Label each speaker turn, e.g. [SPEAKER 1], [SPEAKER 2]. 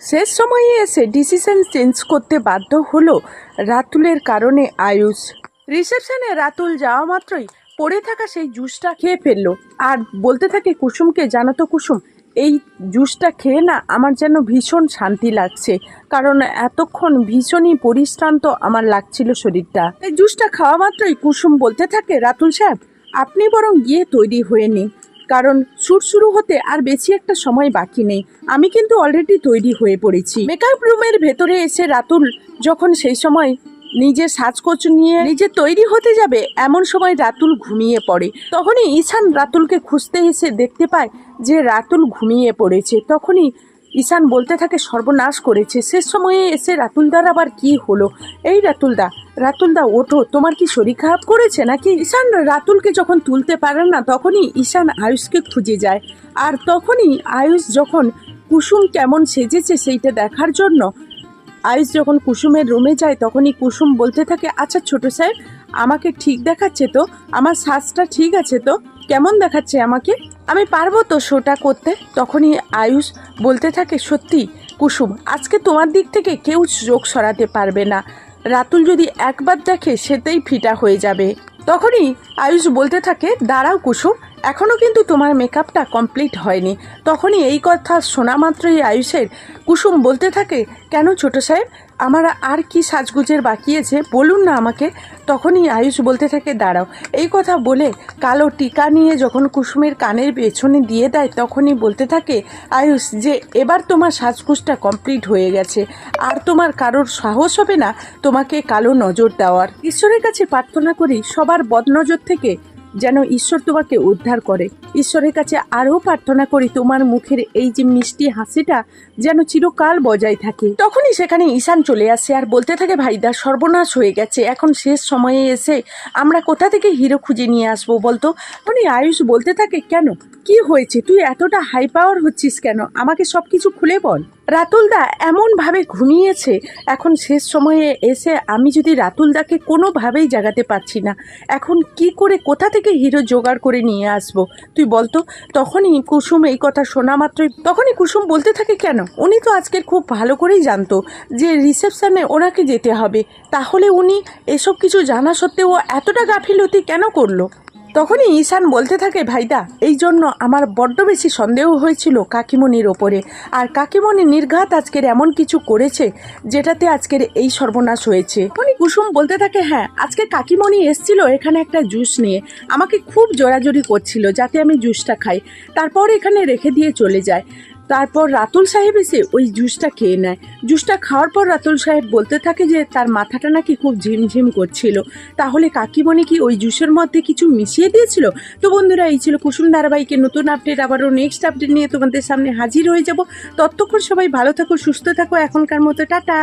[SPEAKER 1] শেষ সময়ে এসে ডিসিশন চেঞ্জ করতে বাধ্য হলো রাতুলের কারণে আয়ুষ। রিসেপশনে রাতুল যাওয়া মাত্রই পড়ে থাকা সেই জুসটা খেয়ে ফেলল। আর বলতে থাকে, কুসুমকে জানো তো কুসুম, এই জুসটা খেয়ে না আমার যেন ভীষণ শান্তি লাগছে। কারণ এতক্ষণ ভীষণই পরিশ্রান্ত আমার লাগছিল শরীরটা। এই জুসটা খাওয়া মাত্রই কুসুম বলতে থাকে, রাতুল সাহেব, আপনি বরং গিয়ে তৈরি হয়ে নিন। কারণ শুট শুরু হতে আর বেশি একটা সময় বাকি নেই। আমি কিন্তু অলরেডি তৈরি হয়ে পড়েছি। মেকআপ রুমের ভেতরে এসে রাতুল যখন সেই সময় নিজের সাজকোচ নিয়ে নিজে তৈরি হতে যাবে, এমন সময় রাতুল ঘুমিয়ে পড়ে। তখনই ঈশান রাতুলকে খুঁজতে এসে দেখতে পায় যে রাতুল ঘুমিয়ে পড়েছে। তখনই ঈশান বলতে থাকে, সর্বনাশ করেছে। শেষ সময়ে এসে রাতুলদার আবার কি হলো? এই রাতুলদা রাতুলদা, ওঠো। তোমার কি শরীর খারাপ করেছে নাকি? ঈশান, রাতুলকে যখন তুলতে পারে না, তখনই ঈশান আয়ুষকে খুঁজে যায়। আর তখনই আয়ুষ যখন কুসুম কেমন সেজেছে সেইটা দেখার জন্য, আয়ুষ যখন কুসুমের রুমে যায়, তখনই কুসুম বলতে থাকে আচ্ছা ছোট সাহেব আমাকে ঠিক দেখাচ্ছে তো? আমার শ্বাসটা ঠিক আছে তো? কেমন দেখাচ্ছে আমাকে? আমি পারব তো শোটা করতে? তখনই আয়ুষ বলতে থাকে, সত্যি কুসুম, আজকে তোমার দিক থেকে কেউ চোখ সরাতে পারবে না। রাতুল যদি একবার দেখে সেতেই ফিটা হয়ে যাবে। তখনই আয়ুষ বলতে থাকে দাঁড়াও কুসুম এখনও কিন্তু তোমার মেকআপটা কমপ্লিট হয়নি। তখনই এই কথা শোনা মাত্রই আয়ুষের কুসুম বলতে থাকে, কেন ছোট সাহেব? আমার আর কি সাজগুজের বাকি আছে? বলুন না আমাকে। তখনই আয়ুষ বলতে থাকে, দাঁড়াও। এই কথা বলে কালো টিকা নিয়ে যখন কুসুমের কানের পেছনে দিয়ে দেয়, তখনই বলতে থাকে, আয়ুষ, যে এবার তোমার সাজগুজটা কমপ্লিট হয়ে গেছে, আর তোমার কারোর সাহস হবে না তোমাকে কালো নজর দেওয়ার। ঈশ্বরের কাছে প্রার্থনা করি, সবার বদনজর থেকে যেন ঈশ্বর তোমাকে উদ্ধার করে। ঈশ্বরের কাছে আরও প্রার্থনা করি তোমার মুখের এই যে মিষ্টি হাসিটা যেন চিরকাল বজায় থাকে। তখনই সেখানে ঈশান চলে আসে আর বলতে থাকে ভাইদা সর্বনাশ হয়ে গেছে। এখন শেষ সময়ে এসে আমরা কোথা থেকে হিরো খুঁজে নিয়ে আসব বলতো? উনি আয়ুষ বলতে থাকে, কেন? কি হয়েছে? তুই এতটা হাই পাওয়ার হচ্ছিস কেন? আমাকে সব কিছু খুলে বল। রাতুলদা এমনভাবে ঘুমিয়েছে। এখন শেষ সময়ে এসে আমি যদি রাতুলদাকে কোনোভাবেই জাগাতে পারছি না, এখন কি করে কোথা থেকে হিরো জোগাড় করে নিয়ে আসব? তুই বলতো, তখনই কুসুম এই কথা শোনা মাত্রই তখনই কুসুম বলতে থাকে কেন? উনি তো আজকের খুব ভালো করেই জানতো যে রিসেপশানে ওনাকে যেতে হবে। তাহলে উনি এসব কিছু জানা সত্ত্বেও এতটা গাফিলতি কেন করল? তখনই ঈশান বলতে থাকে, ভাইদা, এই জন্য আমার বড্ড বেশি সন্দেহ হয়েছিল কাকিমণির ওপরে। আর কাকিমণি নির্ঘাত আজকের এমন কিছু করেছে যেটাতে আজকের এই সর্বনাশ হয়েছে। উনি কুসুম বলতে থাকে হ্যাঁ আজকে কাকিমণি এসছিল এখানে একটা জুস নিয়ে। আমাকে খুব জোরাজোরি করছিল যাতে আমি জুসটা খাই। তারপর এখানে রেখে দিয়ে চলে যায়। তারপর রাতুল সাহেব এসে ওই জুসটা খেয়ে নেয়। জুসটা খাওয়ার পর রাতুল সাহেব বলতে থাকে যে, তার মাথাটা নাকি খুব ঝিমঝিম করছিল। তাহলে কাকিমণি কি ওই জুসের মধ্যে কিছু মিশিয়ে দিয়েছিল? তো বন্ধুরা, এই ছিল কুসুম ধারাবাহিকের নতুন আপডেট আবারও নেক্সট আপডেট নিয়ে তোমাদের সামনে হাজির হয়ে যাব। ততক্ষণ সবাই ভালো থাকো, সুস্থ থাকো। এখনকার মতো টাটা।